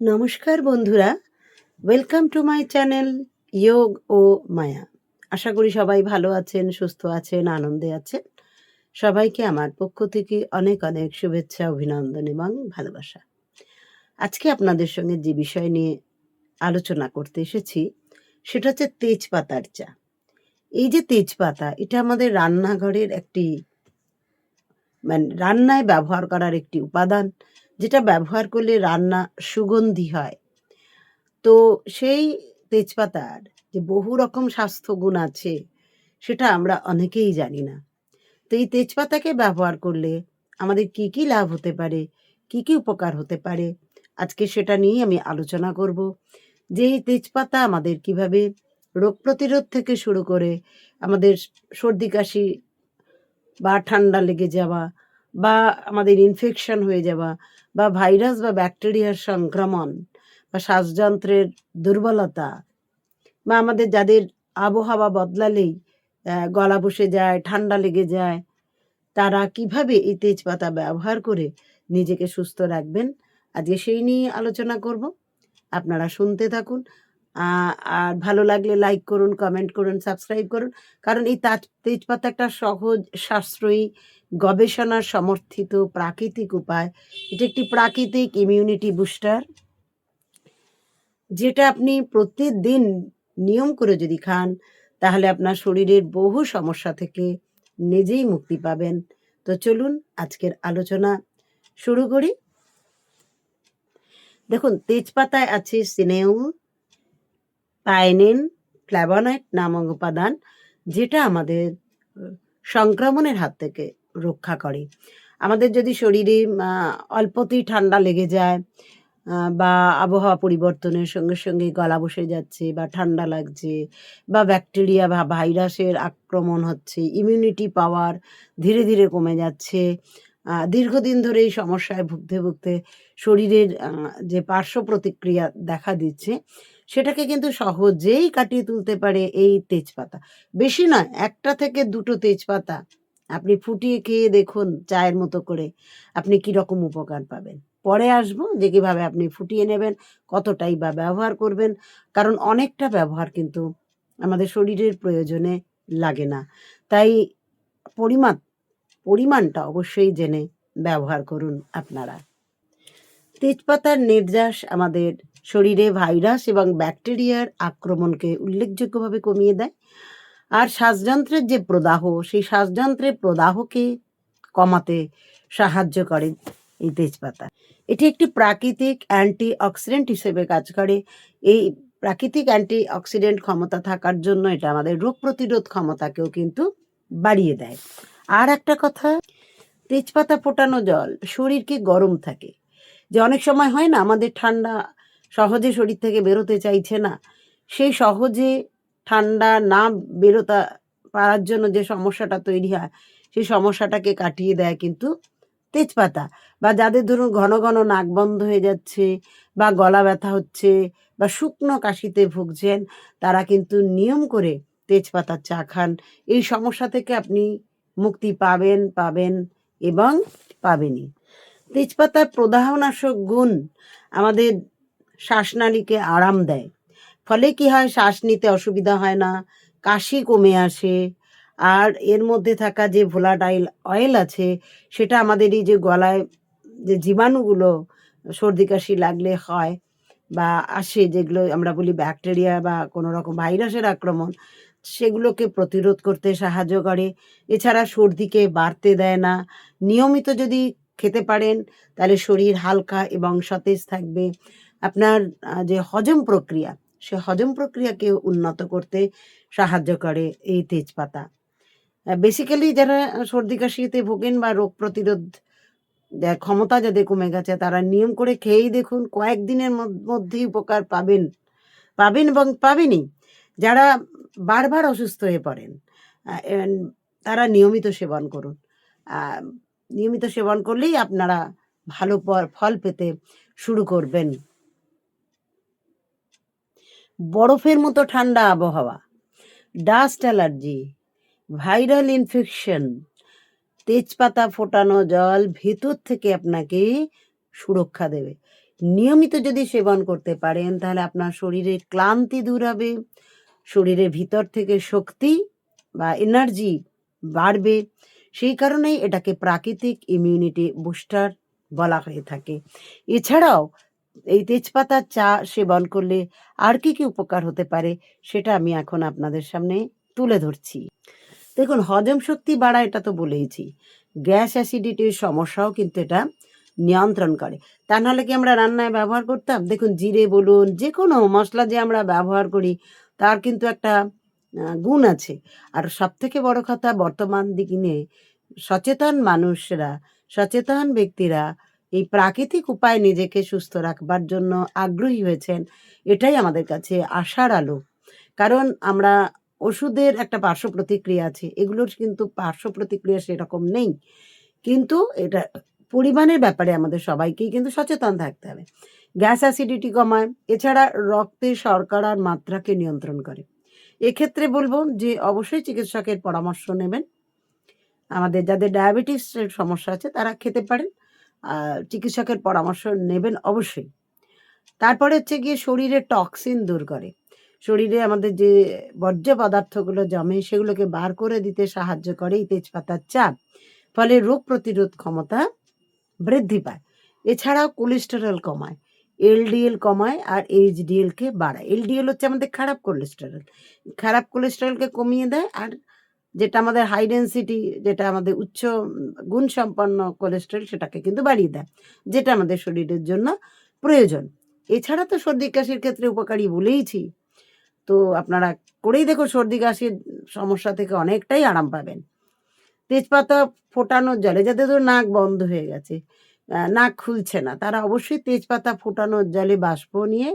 নমস্কার বন্ধুরা welcome to my channel যোগ ও মায়া আশা করি সবাই ভালো আছেন, সুস্থ আছেন, আনন্দে আছেন। সবাইকে আমার পক্ষ থেকে অনেক অনেক শুভেচ্ছা, অভিনন্দন এবং ভালোবাসা। আজকে আপনাদের সঙ্গে যে বিষয় নিয়ে আলোচনা করতে এসেছি, সেটা হচ্ছে তেজপাতার চা। এই যে তেজপাতা, এটা আমাদের রান্নাঘরের একটি মানে রান্নায় ব্যবহার করার একটি উপাদান। যেটা ব্যবহার করলে রান্না সুগন্ধি হয়। তো সেই তেজপাতার যে বহু রকম স্বাস্থ্য গুণ আছে, সেটা আমরা অনেকেই জানি না। তো এই তেজপাতাকে ব্যবহার করলে আমাদের কি কি লাভ হতে পারে, কি কি উপকার হতে পারে, আজকে সেটা নিয়েই আমি আলোচনা করব। যে এই তেজপাতা আমাদের কীভাবে রোগ প্রতিরোধ থেকে শুরু করে আমাদের সর্দি, কাশি বা ঠান্ডা লেগে যাওয়া বা আমাদের ইনফেকশন হয়ে যাওয়া বা ভাইরাস বা ব্যাকটেরিয়ার সংক্রমণ বা শ্বাসযন্ত্রের দুর্বলতা বা আমাদের যাদের আবহাওয়া বদলালেই গলা বসে যায়, ঠান্ডা লেগে যায়, তারা কীভাবে এই তেজপাতা ব্যবহার করে নিজেকে সুস্থ রাখবেন? আজকে সেই নিয়ে আলোচনা করব। আপনারা শুনতে থাকুন। আর ভালো লাগলে লাইক করুন কমেন্ট করুন সাবস্ক্রাইব করুন। কারণ এই তাজ- তেজপাতা একটা সহজ, সাশ্রয়ী, গবেষণার সমর্থিত প্রাকৃতিক উপায়। এটা একটি প্রাকৃতিক ইমিউনিটি বুস্টার যেটা আপনি প্রতিদিন নিয়ম করে যদি খান, তাহলে আপনার শরীরের বহু সমস্যা থেকে নিজেই মুক্তি পাবেন। তো চলুন আজকের আলোচনা শুরু করি। দেখুন, তেজপাতায় আছে সিনেউল পাইনিন ফ্ল্যাভোনয়েড নামক উপাদান যেটা আমাদের সংক্রমণের হাত থেকে রক্ষা করে। আমাদের যদি শরীরে অল্পতেই ঠান্ডা লেগে যায় বা আবহাওয়া পরিবর্তনের সঙ্গে সঙ্গে গলা বসে যাচ্ছে বা ঠান্ডা লাগছে বা ব্যাকটেরিয়া বা ভাইরাসের আক্রমণ হচ্ছে ইমিউনিটি পাওয়ার ধীরে ধীরে কমে যাচ্ছে দীর্ঘদিন ধরে এই সমস্যায় ভুগতে ভুগতে শরীরের যে পার্শ্ব প্রতিক্রিয়া দেখা দিচ্ছে সেটাকে কিন্তু সহজেই কাটিয়ে তুলতে পারে এই তেজপাতা। বেশি নয়, একটা থেকে দুটো তেজপাতা আপনি ফুটিয়ে খেয়ে দেখুন চায়ের মতো করে আপনি কি রকম উপকার পাবেন। পরে আসব যে কীভাবে আপনি ফুটিয়ে নেবেন, কতটাই বা ব্যবহার করবেন, কারণ অনেকটা ব্যবহার কিন্তু আমাদের শরীরের প্রয়োজনে লাগে না। তাই পরিমাণ, পরিমাণটা অবশ্যই জেনে ব্যবহার করুন আপনারা। তেজপাতার নির্যাস আমাদের শরীরে ভাইরাস এবং ব্যাকটেরিয়ার আক্রমণকে উল্লেখযোগ্যভাবে কমিয়ে দেয়। আর শ্বাসযন্ত্রের যে প্রদাহ, সেই শ্বাসযন্ত্রের প্রদাহকে কমাতে সাহায্য করে এই তেজপাতা। এটি একটি প্রাকৃতিক অ্যান্টি অক্সিডেন্ট হিসেবে কাজ করে। এই প্রাকৃতিক অ্যান্টি অক্সিডেন্ট ক্ষমতা থাকার জন্য এটা আমাদের রোগ প্রতিরোধ ক্ষমতাকেও কিন্তু বাড়িয়ে দেয়। আর একটা কথা, তেজপাতা ফোটানো জল শরীরকে গরম থাকে। যে অনেক সময় হয় না, আমাদের ঠান্ডা সহজে শরীর থেকে বেরোতে চাইছে না। সেই সহজে ঠান্ডা না বেরোতা পারার জন্য যে সমস্যাটা তৈরি হয়, সেই সমস্যাটাকে কাটিয়ে দেয় কিন্তু তেজপাতা। বা যাদের ধরুন ঘন ঘন নাক বন্ধ হয়ে যাচ্ছে বা গলা ব্যথা হচ্ছে বা শুকনো কাশিতে ভুগছেন, তারা কিন্তু নিয়ম করে তেজপাতার চা খান। এই সমস্যা থেকে আপনি মুক্তি পাবেন পাবেন এবং পাবেনই। তেজপাতার প্রদাহনাশক গুণ আমাদের শ্বাসনালীকে আরাম দেয়। ফলে কি হয়? শ্বাস নিতে অসুবিধা হয় না, কাশি কমে আসে। আর এর মধ্যে থাকা যে ভোলাটাইল অয়েল আছে, সেটা আমাদের এই যে গলায় যে জীবাণুগুলো, সর্দি কাশি লাগলে হয় বা আসে, যেগুলো আমরা বলি ব্যাকটেরিয়া বা কোনো রকম ভাইরাসের আক্রমণ, সেগুলোকে প্রতিরোধ করতে সাহায্য করে। এছাড়া সর্দিকে বাড়তে দেয় না। নিয়মিত যদি খেতে পারেন, তাহলে শরীর হালকা এবং সতেজ থাকবে। আপনার যে হজম প্রক্রিয়া, সে হজম প্রক্রিয়াকে উন্নত করতে সাহায্য করে এই তেজপাতা। বেসিক্যালি যারা সর্দি কাশিতে ভোগেন বা রোগ প্রতিরোধ ক্ষমতা যাদের কমে গেছে, তারা নিয়ম করে খেয়েই দেখুন, কয়েকদিনের মধ্য- মধ্যেই উপকার পাবেন পাবেন এবং পাবেনই। যারা বারবার অসুস্থ হয়ে পড়েন তারা নিয়মিত সেবন করুন। নিয়মিত সেবন করলেই আপনারা ভালো ফল পেতে শুরু করবেন। বরফের মতো ঠান্ডা আবহাওয়া ডাস্ট অ্যালার্জি ভাইরাল ইনফেকশন তেজপাতা ফোটানো জল ভেতর থেকে আপনাকে সুরক্ষা দেবে। নিয়মিত যদি সেবন করতে পারেন, তাহলে আপনার শরীরের ক্লান্তি দূর হবে, শরীরের ভিতর থেকে শক্তি বা এনার্জি বাড়বে। সেই কারণেই এটাকে প্রাকৃতিক ইমিউনিটি বুস্টার বলা হয়ে থাকে। এছাড়াও এই তেজপাতার চা সেবন করলে আর কি কি উপকার হতে পারে সেটা আমি এখন আপনাদের সামনে তুলে ধরছি। দেখুন, হজম শক্তি বাড়া এটা তো বলেইছি। গ্যাস অ্যাসিডিটির সমস্যাও কিন্তু এটা নিয়ন্ত্রণ করে। তা নাহলে কি আমরা রান্নায় ব্যবহার করতাম? দেখুন, জিরে বলুন যে কোনো মশলা যে আমরা ব্যবহার করি, তার কিন্তু একটা গুণ আছে। আর সব থেকে বড় কথা, বর্তমান দিনে সচেতন মানুষরা, সচেতন ব্যক্তিরা এই প্রাকৃতিক উপায় নিজেকে সুস্থ রাখবার জন্য আগ্রহী হয়েছেন, এটাই আমাদের কাছে আশার আলো। কারণ আমরা ওষুধের একটা পার্শ্ব প্রতিক্রিয়া আছে, এগুলোর কিন্তু পার্শ্ব প্রতিক্রিয়া সেরকম নেই। কিন্তু এটা পরিমাণের ব্যাপারে আমাদের সবাইকেই কিন্তু সচেতন থাকতে হবে। গ্যাস অ্যাসিডিটি কমায়, এছাড়া রক্তে শর্করার মাত্রাকে নিয়ন্ত্রণ করে। এক্ষেত্রে বলব যে অবশ্যই চিকিৎসকের পরামর্শ নেবেন। আমাদের যাদের ডায়াবেটিসের সমস্যা আছে তারা খেতে পারেন। চিকিৎসকের পরামর্শ নেবেন অবশ্যই। তারপরে হচ্ছে গিয়ে শরীরে টক্সিন দূর করে। শরীরে আমাদের যে বর্জ্য পদার্থগুলো জমে সেগুলোকে বার করে দিতে সাহায্য করে এই তেজপাতার চা ফলে রোগ প্রতিরোধ ক্ষমতা বৃদ্ধি পায়। এছাড়াও কোলেস্টেরল কমায় এলডিএল কমায় আর এইচডিএলকে বাড়ায়। এলডিএল হচ্ছে আমাদের খারাপ কোলেস্টেরল খারাপ কোলেস্টেরলকে কমিয়ে দেয় আর যেটা আমাদের হাই ডেন্সিটি যেটা আমাদের উচ্চ গুণসম্পন্ন কোলেস্টেরল সেটাকে কিন্তু বাড়িয়ে দেয়, যেটা আমাদের শরীরের জন্য প্রয়োজন। এছাড়া তো সর্দি কাশির ক্ষেত্রে উপকারী বলেইছি। তো আপনারা করেই দেখো সর্দি কাশির সমস্যা থেকে অনেকটাই আরাম পাবেন। তেজপাতা ফোটানোর জলে যাদের ধরো নাক বন্ধ হয়ে গেছে নাক খুলছে না, তারা অবশ্যই তেজপাতা ফোটানোর জলে বাষ্প নিয়ে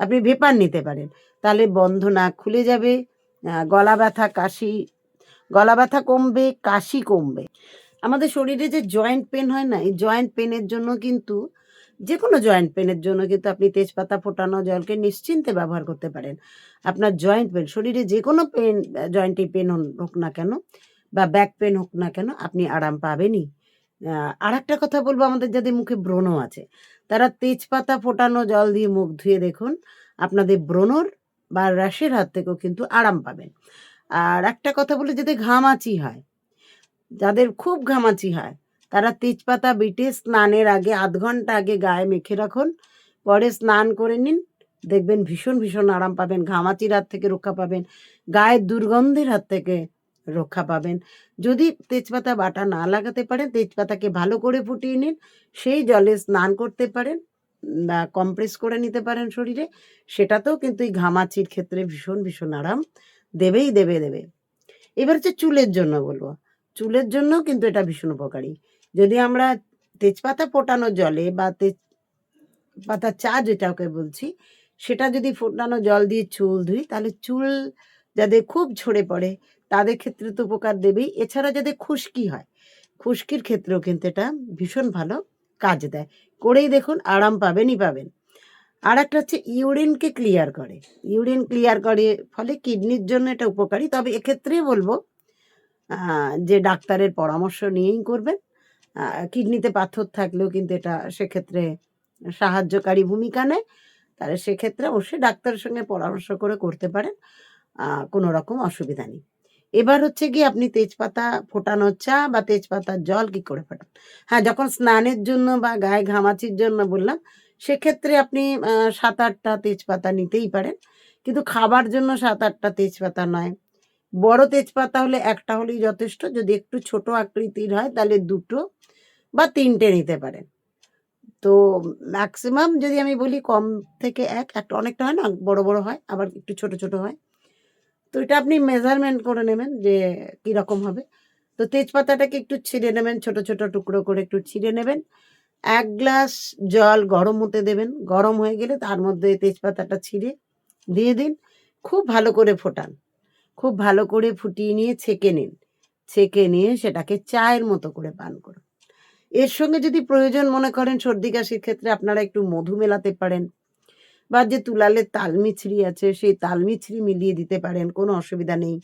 আপনি ভেপার নিতে পারেন। তাহলে বন্ধ নাক খুলে যাবে গলা ব্যথা, কাশি গলা ব্যথা কমবে, কাশি কমবে। আমাদের শরীরে যে জয়েন্ট পেন হয় না, এই জয়েন্ট পেনের জন্য কিন্তু যে কোনো জয়েন্ট পেনের জন্য কিন্তু আপনি তেজপাতা ফোটানো, জলকে নিশ্চিন্তে ব্যবহার করতে পারেন। আপনার জয়েন্ট পেন, শরীরে যে কোনো পেন, জয়েন্টে পেন হোক না কেন, বা ব্যাক পেন হোক না কেন, আপনি আরাম পাবেনই। আর একটা কথা বলব, আমাদের যাদের মুখে ব্রণ আছে, তারা তেজপাতা ফোটানো, জল দিয়ে মুখ ধুয়ে দেখুন, আপনাদের ব্রণর বা র্যাশের হাত থেকেও কিন্তু আরাম পাবেন। আর একটা কথা বলে, যাদের ঘামাচি হয়, যাদের খুব ঘামাচি হয়, তারা তেজপাতা, বেটে স্নানের আগে, আধ ঘণ্টা আগে গায়ে মেখে রাখুন, পরে স্নান করে নিন, দেখবেন ভীষণ ভীষণ আরাম পাবেন, ঘামাচির হাত থেকে রক্ষা পাবেন, গায়ের দুর্গন্ধের হাত থেকে রক্ষা পাবেন। যদি তেজপাতা বাটা না লাগাতে পারেন, তেজপাতাকে ভালো করে ফুটিয়ে নিন, সেই জলে স্নান করতে পারেন বা কম্প্রেস করে নিতে পারেন শরীরে, সেটাতেও কিন্তু এই ঘামাচির ক্ষেত্রে ভীষণ ভীষণ আরাম দেবেই দেবে দেবে। এবার হচ্ছে চুলের জন্য বলব। চুলের জন্য কিন্তু এটা ভীষণ উপকারী। যদি আমরা তেজপাতা ফোটানো জলে বা তেজপাতা চা যেটাকে বলছি, সেটা যদি ফোটানো জল দিয়ে চুল ধুই, তাহলে চুল যাদের খুব ঝরে পড়ে, তাদের ক্ষেত্রে তো উপকার দেবেই। এছাড়া যাদের খুশকি হয়, খুশকির ক্ষেত্রেও কিন্তু এটা ভীষণ ভালো কাজ দেয়। করেই দেখুন, আরাম পাবেনই পাবেন। আর একটা হচ্ছে ইউরিনকে ক্লিয়ার করে। ইউরিন ক্লিয়ার করে ফলে কিডনির জন্য এটা উপকারী। তবে এক্ষেত্রে বলব যে ডাক্তারের পরামর্শ নিয়েই করবেন। কিডনিতে পাথর থাকলেও কিন্তু এটা সেক্ষেত্রে সাহায্যকারী ভূমিকা নেয়। তাহলে সেক্ষেত্রে অবশ্যই ডাক্তারের সঙ্গে পরামর্শ করে করতে পারেন কোনো রকম অসুবিধা নেই। এবার হচ্ছে কি আপনি তেজপাতা ফোটানো চা বা তেজপাতার জল কি করে ফোটান? হ্যাঁ যখন স্নানের জন্য বা গায়ে ঘামাচির জন্য বললাম সেক্ষেত্রে আপনি সাত আটটা তেজপাতা নিতেই পারেন। কিন্তু খাবার জন্য সাত আটটা তেজপাতা নয়। বড় তেজপাতা হলে একটা হলেই যথেষ্ট। যদি একটু ছোট আকৃতির হয়, তাহলে দুটো বা তিনটে নিতে পারেন। তো ম্যাক্সিমাম যদি আমি বলি কম থেকে এক, একটা অনেকটা হয় না, বড় বড় হয়, আবার একটু ছোট ছোট হয়। তো এটা আপনি মেজারমেন্ট করে নেবেন যে কীরকম হবে। তো তেজপাতাটাকে একটু ছিঁড়ে নেবেন, ছোট ছোট টুকরো করে একটু ছিঁড়ে নেবেন। এক গ্লাস জল গরম হতে দেবেন। গরম হয়ে গেলে তার মধ্যে তেজপাতাটা ছিঁড়ে দিয়ে দিন। খুব ভালো করে ফোটান। খুব ভালো করে ফুটিয়ে নিয়ে ছেঁকে নিন। ছেঁকে নিয়ে সেটাকে চায়ের মতো করে পান করুন। এর সঙ্গে যদি প্রয়োজন মনে করেন সর্দি কাশির ক্ষেত্রে আপনারা একটু মধু মেলাতে পারেন বা যে তুলালের তালমিছড়ি আছে সেই তালমিছড়ি মিলিয়ে দিতে পারেন, কোনো অসুবিধা নেই।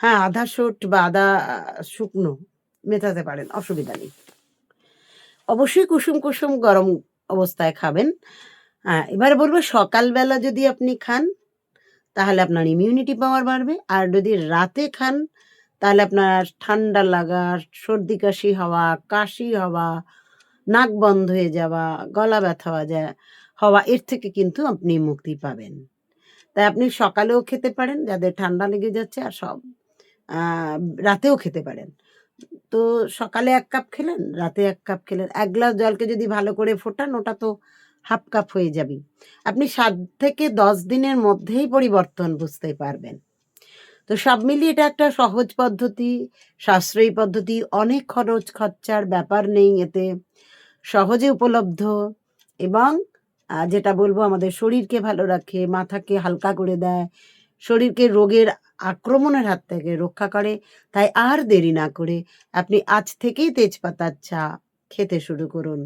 হ্যাঁ আধা শোট বা আদা শুকনো মেটাতে পারেন, অসুবিধা নেই। অবশ্যই কুসুম কুসুম গরম অবস্থায় খাবেন। আ এবারে বলব সকালবেলা যদি আপনি খান, তাহলে আপনার ইমিউনিটি পাওয়ার বাড়বে। আর যদি রাতে খান, তাহলে আপনার ঠান্ডা লাগা, সর্দি-কাশি হওয়া, কাশি হওয়া, নাক বন্ধ হয়ে যাওয়া, গলা ব্যথা হওয়া যা হওয়া এর থেকে কিন্তু আপনি মুক্তি পাবেন। তাই আপনি সকালেও খেতে পারেন যাদের ঠান্ডা লেগে যাচ্ছে আর সব রাতেও খেতে পারেন। তো সকালে এক কাপ খেলেন, রাতে এক কাপ খেলেন। এক গ্লাস জলকে যদি ভালো করে ফোটান ওটা তো 1/2 কাপ হয়ে যাবেই। আপনি সাত থেকে ১০ দিনের মধ্যেই পরিবর্তন বুঝতে পারবেন। তো সব মিলিয়ে এটা একটা সহজ পদ্ধতি, সাশ্রয়ী পদ্ধতি, অনেক খরচ খরচার ব্যাপার নেই এতে। সহজে উপলব্ধ এবং যেটা বলব আমাদের শরীরকে ভালো রাখে, মাথাকে হালকা করে দেয়, শরীরকে রোগের আক্রমণের হাত থেকে রক্ষা করে। তাই আর দেরি না করে আপনি আজ থেকেই তেজপাতার চা খেতে শুরু করুন।